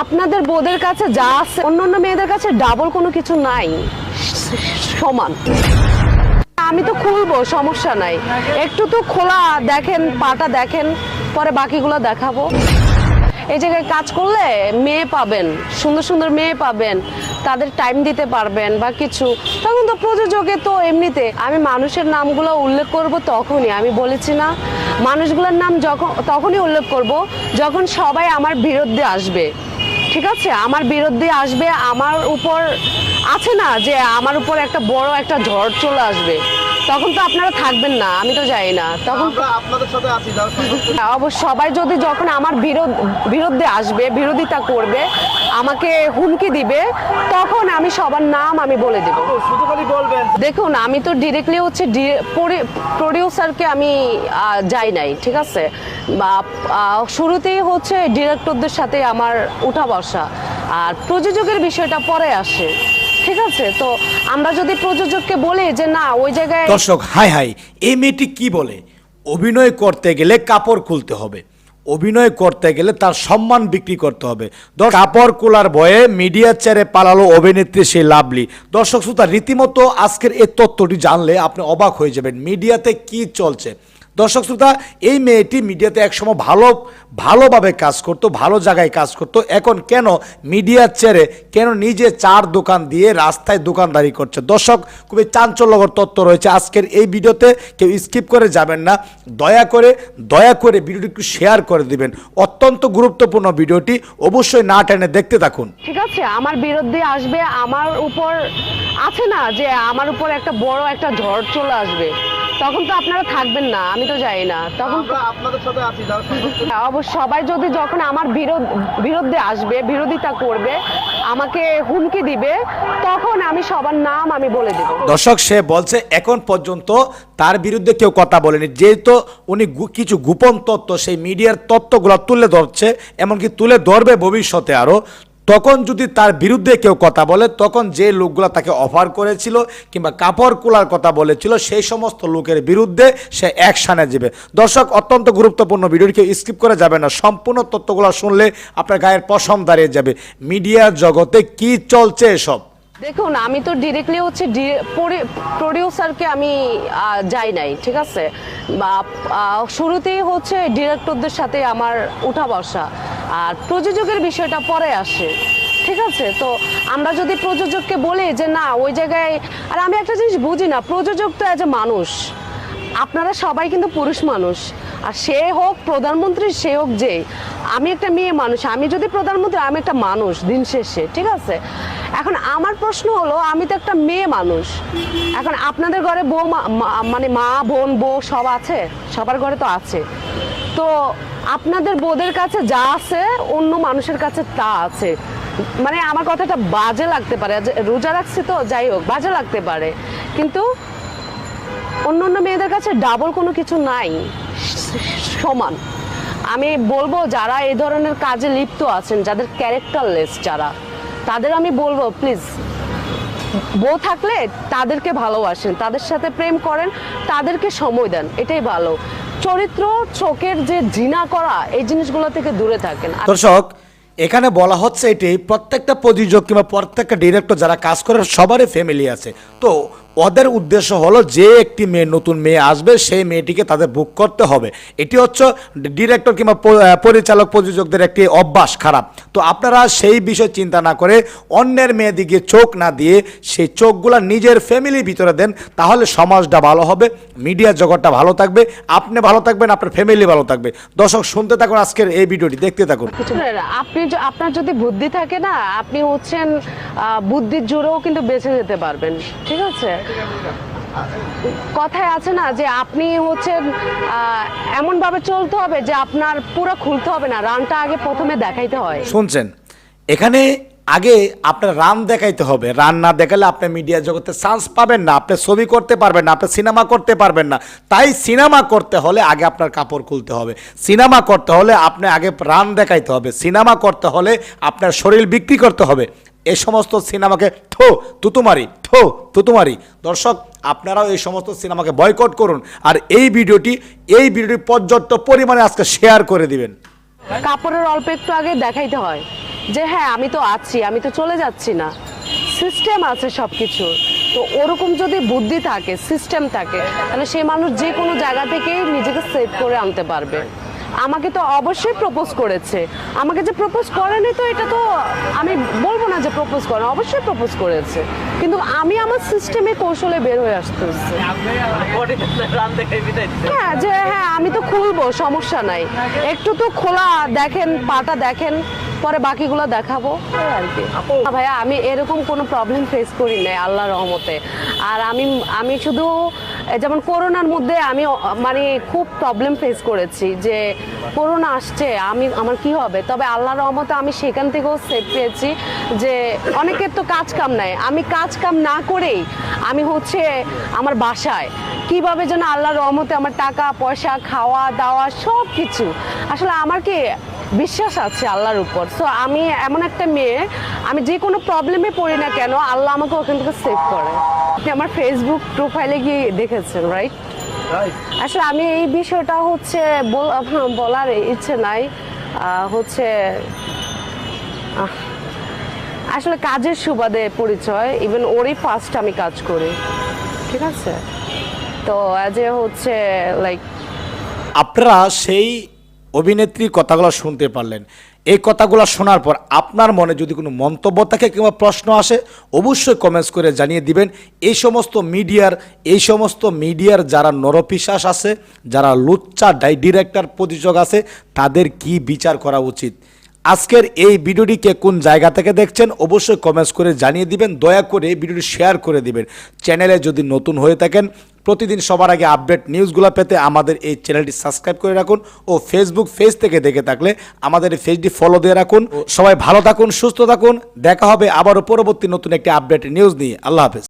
আপনাদের বোদের কাছে যা আছে অন্য অন্য মেয়েদের কাছে ডাবল কোনো কিছু নাই। সমান। আমি তো খুলবো, সমস্যা নাই। একটু তো খোলা, দেখেন, পাটা দেখেন, পরে বাকিগুলো দেখাবো। এই জায়গায় কাজ করলে মেয়ে পাবেন, সুন্দর সুন্দর মেয়ে পাবেন, তাদের টাইম দিতে পারবেন বা কিছু। তখন তো প্রযোজকে তো এমনিতে, আমি মানুষের নামগুলো উল্লেখ করব তখনই, আমি বলেছি না। মানুষগুলোর নাম যখন তখনই উল্লেখ করব, যখন সবাই আমার বিরুদ্ধে আসবে। ঠিক আছে? আমার বিরুদ্ধে আসবে, আমার উপর আছে না যে আমার উপর একটা বড় একটা ঝড় চলে আসবে? তখন তো আপনারা থাকবেন না আমি তো যাই না। তখন আপনাদের সাথে আছি অবশ্য সবাই যদি যখন আমার বিরোধ বিরুদ্ধে আসবে বিরোধিতা করবে আমাকে হুমকি দিবে তখন আমি সবার নাম আমি বলে দেব। দেখুন আমি তো ডিরেক্টলি হচ্ছে প্রডিউসারকে আমি যাই নাই ঠিক আছে? বা শুরুতেই হচ্ছে ডিরেক্টরদের সাথে আমার উঠা বসা। আর প্রযোজকের বিষয়টা পরে আসে। ঠিক আছে? তো আমরা যদি প্রযোজককে বলি যে না, ওই জায়গায় দর্শক, হাই হাই, এই মেয়েটি কি বলে? অভিনয় করতে গেলে কাপড় খুলতে হবে। অভিনয় করতে গেলে তার সম্মান বিক্রি করতে হবে। কাপড় কোলার ভয়ে মিডিয়া চেয়ারে পালালো অভিনেত্রী সেই লাভলি। দর্শক, শ্রোতা, রীতিমতো আজকের এই তথ্যটি জানলে আপনি অবাক হয়ে যাবেন। মিডিয়াতে কি চলছে? দর্শক শ্রোতা, এই মেয়েটি মিডিয়াতে একসময় ভালো, ভালোভাবে কাজ করতো, ভালো জায়গায় কাজ করতো। এখন কেন মিডিয়ার চেয়ারে, কেন নিজে চার দোকান দিয়ে রাস্তায় দোকানদারি করছে? দর্শক, খুবই চাঞ্চল্যকর তত্ত্ব রয়েছে আজকের এই ভিডিওতে। কেউ স্কিপ করে যাবেন না। দয়া করে দয়া করে ভিডিওটি একটু শেয়ার করে দিবেন। অত্যন্ত গুরুত্বপূর্ণ ভিডিওটি অবশ্যই না টেনে দেখতে থাকুন। ঠিক আছে, আমার বিরুদ্ধে আসবে, আমার উপর, আছে না যে আমার উপর একটা বড় একটা ঝড় চলে আসবে। তখন তো আপনারা থাকবেন না আমি তো যাই না। তখন আপনাদের সাথে আছি অবশ্য সবাই যদি যখন আমার বিরোধ বিরুদ্ধে আসবে বিরোধিতা করবে আমাকে হুমকি দিবে তখন আমি সবার নাম আমি বলে দেব। দর্শক সে বলছে এখন পর্যন্ত তার বিরুদ্ধে কেউ কথা বলেনি। যেহেতু উনি কিছু গোপন তত্ত্ব সেই মিডিয়ার তথ্যগুলো তুলে ধরছে এমনকি তুলে ধরবে ভবিষ্যতে আরও। তখন যদি তার বিরুদ্ধে কেউ কথা বলে, তখন যে লোকগুলো তাকে অফার করেছিল কিংবা কাপড় কুলার কথা বলেছিল, সেই সমস্ত লোকের বিরুদ্ধে সে অ্যাকশানে যাবে। দর্শক, অত্যন্ত গুরুত্বপূর্ণ ভিডিওটি কেউ স্কিপ করে যাবে না। সম্পূর্ণ তথ্যগুলো শুনলে আপনার গায়ের পশম দাঁড়িয়ে যাবে। মিডিয়ার জগতে কি চলছে এসব? দেখুন, আমি তো ডিরেক্টলি হচ্ছে প্রডিউসারকে আমি যাই নাই, ঠিক আছে? শুরুতেই হচ্ছে ডিরেক্টরদের সাথে আমার উঠা বসা। আর প্রযোজকের বিষয়টা পরে আসে, ঠিক আছে? তো আমরা যদি প্রযোজককে বলি যে, না, ওই জায়গায় আর আমি একটা জিনিস বুঝি না, প্রযোজক তো অ্যাজ এ মানুষ, আপনারা সবাই কিন্তু পুরুষ মানুষ, আর সে হোক প্রধানমন্ত্রী, সে হোক যে আমি একটা মেয়ে মানুষ, আমি যদি প্রধানমন্ত্রী, আমি একটা মানুষ দিন শেষে, ঠিক আছে? এখন আমার প্রশ্ন হলো, আমি তো একটা মেয়ে মানুষ, এখন আপনাদের ঘরে বউ মানে মা, বোন, বউ সব আছে? সবার ঘরে তো আছে। তো আপনাদের বোদের কাছে যা আছে, অন্য মানুষের কাছে তা আছে। মানে আমার কথাটা বাজে লাগতে পারে। রোজা রাখছি তো, যাই হোক, বাজে লাগতে পারে। কিন্তু অন্য অন্য মেয়েদের কাছে ডাবল কোনো কিছু নাই। সমান। আমি বলব, যারা এই ধরনের কাজে লিপ্ত আছেন, যাদের ক্যারেক্টারলেস যারা, তাদের আমি বলব প্লিজ বউ থাকলে তাদেরকে ভালোবাসেন, তাদের সাথে প্রেম করেন, তাদেরকে সময় দেন, এটাই ভালো। চরিত্র, চোখের যে জিনা করা, এই জিনিসগুলো থেকে দূরে থাকেন। দর্শক, এখানে বলা হচ্ছে এটি প্রত্যেকটা প্রযোজক কিংবা প্রত্যেকটা ডিরেক্টর যারা কাজ করে, সবারই ফ্যামিলি আছে। তো ওদের উদ্দেশ্য হলো যে একটি মেয়ে, নতুন মেয়ে আসবে, সেই মেয়েটিকে তাদের বুক করতে হবে। এটি হচ্ছে ডিরেক্টর কিংবা পরিচালক, প্রযোজকদের একটি অভ্যাস খারাপ। তো আপনারা সেই বিষয় চিন্তা না করে অন্যের মেয়েদিকে চোখ না দিয়ে সেই চোখগুলা নিজের ফ্যামিলির ভিতরে দেন, তাহলে সমাজটা ভালো হবে মিডিয়া জগৎটা ভালো থাকবে, আপনি ভালো থাকবেন, আপনার ফ্যামিলি ভালো থাকবে। দর্শক, শুনতে থাকুন আজকের এই ভিডিওটি, দেখতে থাকুন। আপনি আপনার যদি বুদ্ধি থাকে না, আপনি হচ্ছেন বুদ্ধির জোরেও কিন্তু বেঁচে যেতে পারবেন, ঠিক আছে? কথায় আছে না যে আপনি হচ্ছে এমনভাবে চলতে হবে যে আপনার পুরো খুলতে হবে না, রানটা আগে প্রথমে দেখাইতে হয়। শুনছেন, এখানে আগে আপনার রান দেখাইতে হবে। রান না দেখালে আপনি মিডিয়া জগতে চান্স পাবেন না, আপনি ছবি করতে পারবেন না, আপনি সিনেমা করতে পারবেন না। তাই সিনেমা করতে হলে আগে আপনার কাপড় খুলতে হবে। সিনেমা করতে হলে আপনি আগে রান দেখাইতে হবে। সিনেমা করতে হলে আপনার শরীর বিক্রি করতে হবে। এই সমস্ত সিনেমাকে থো তুতুমারি থো তুতুমারি দর্শক, আপনারাও এই সমস্ত সিনেমাকে বয়কট করুন আর এই ভিডিওটি এই ভিডিওটি পর্যাপ্ত পরিমাণে আজকে শেয়ার করে দিবেন। কাপড়ের অল্প একটু আগে দেখাইতে হয় যে হ্যাঁ আমি তো আছি, আমি তো চলে যাচ্ছি না। সিস্টেম আছে সব কিছু তো ওরকম যদি বুদ্ধি থাকে, সিস্টেম থাকে, তাহলে সেই মানুষ যে কোনো জায়গা থেকে নিজেকে সেভ করে আনতে পারবে। আমাকে তো অবশ্যই প্রপোজ করেছে। আমাকে যে প্রপোজ করেনি তো এটা তো আমি বলব না যে প্রপোজ করে অবশ্যই প্রপোজ করেছে। কিন্তু আমি আমার সিস্টেমে কৌশলে বের হয়ে আসতে হ্যাঁ যে হ্যাঁ আমি তো খুলবো, সমস্যা নাই। একটু তো খোলা দেখেন, পাটা দেখেন, পরে বাকিগুলো দেখাবো। আর কি। ভাইয়া, আমি এরকম কোনো প্রবলেম ফেস করি নাই আল্লাহ রহমতে। আর আমি আমি শুধু যেমন করোনার মধ্যে আমি মানে খুব প্রবলেম ফেস করেছি যে করোনা আসছে, আমি, আমার কি হবে? তবে আল্লাহ রহমতে আমি সেখান থেকেও সেভ পেয়েছি যে অনেকের তো কাজ কাম নাই। আমি কাজ কাম না করেই আমি হচ্ছে আমার বাসায়। কীভাবে যেন আল্লাহর রহমতে আমার টাকা, পয়সা, খাওয়া, দাওয়া সব কিছু আসলে আমার কি বিশ্বাস আছে আল্লাহর উপর? সো আমি এমন একটা মেয়ে, আমি যে কোনো প্রবলেমে পড়ি না কেন, আল্লাহ আমাকে ওখান থেকে সেভ করে। আপনি আমার ফেসবুক প্রোফাইলে গিয়ে দেখেছেন রাইট. আসলে আমি এই বিষয়টা হচ্ছে বল- বলার ইচ্ছে নাই হচ্ছে আসলে কাজের সুবাদে পরিচয় ইভেন ওরই ফার্স্ট আমি কাজ করি ঠিক আছে তো যে হচ্ছে লাইক আপনারা সেই অভিনেত্রীর কথাগুলো শুনতে পারলেন। এই কথাগুলো শোনার পর আপনার মনে যদি কোনো মন্তব্য থাকে কিংবা প্রশ্ন আসে, অবশ্যই কমেন্টস করে জানিয়ে দিবেন। এই সমস্ত মিডিয়ার, এই সমস্ত মিডিয়ার যারা নরপিশ্বাস আছে, যারা লুচ্চা ডাই ডিরেক্টর প্রতিযোগ আছে, তাদের কি বিচার করা উচিত? আজকের এই ভিডিওটিকে কোন জায়গা থেকে দেখছেন অবশ্যই কমেন্টস করে জানিয়ে দিবেন দয়া করে ভিডিওটি শেয়ার করে দিবেন। চ্যানেলে যদি নতুন হয়ে থাকেন প্রতিদিন সবার আগে আপডেট নিউজগুলো পেতে আমাদের এই চ্যানেলটি সাবস্ক্রাইব করে রাখুন ও ফেসবুক পেজ থেকে দেখে থাকলে আমাদের এই পেজটি ফলো দিয়ে রাখুন। সবাই ভালো থাকুন সুস্থ থাকুন। দেখা হবে আবারও পরবর্তী নতুন একটি আপডেট নিউজ নিয়ে। আল্লাহ হাফেজ।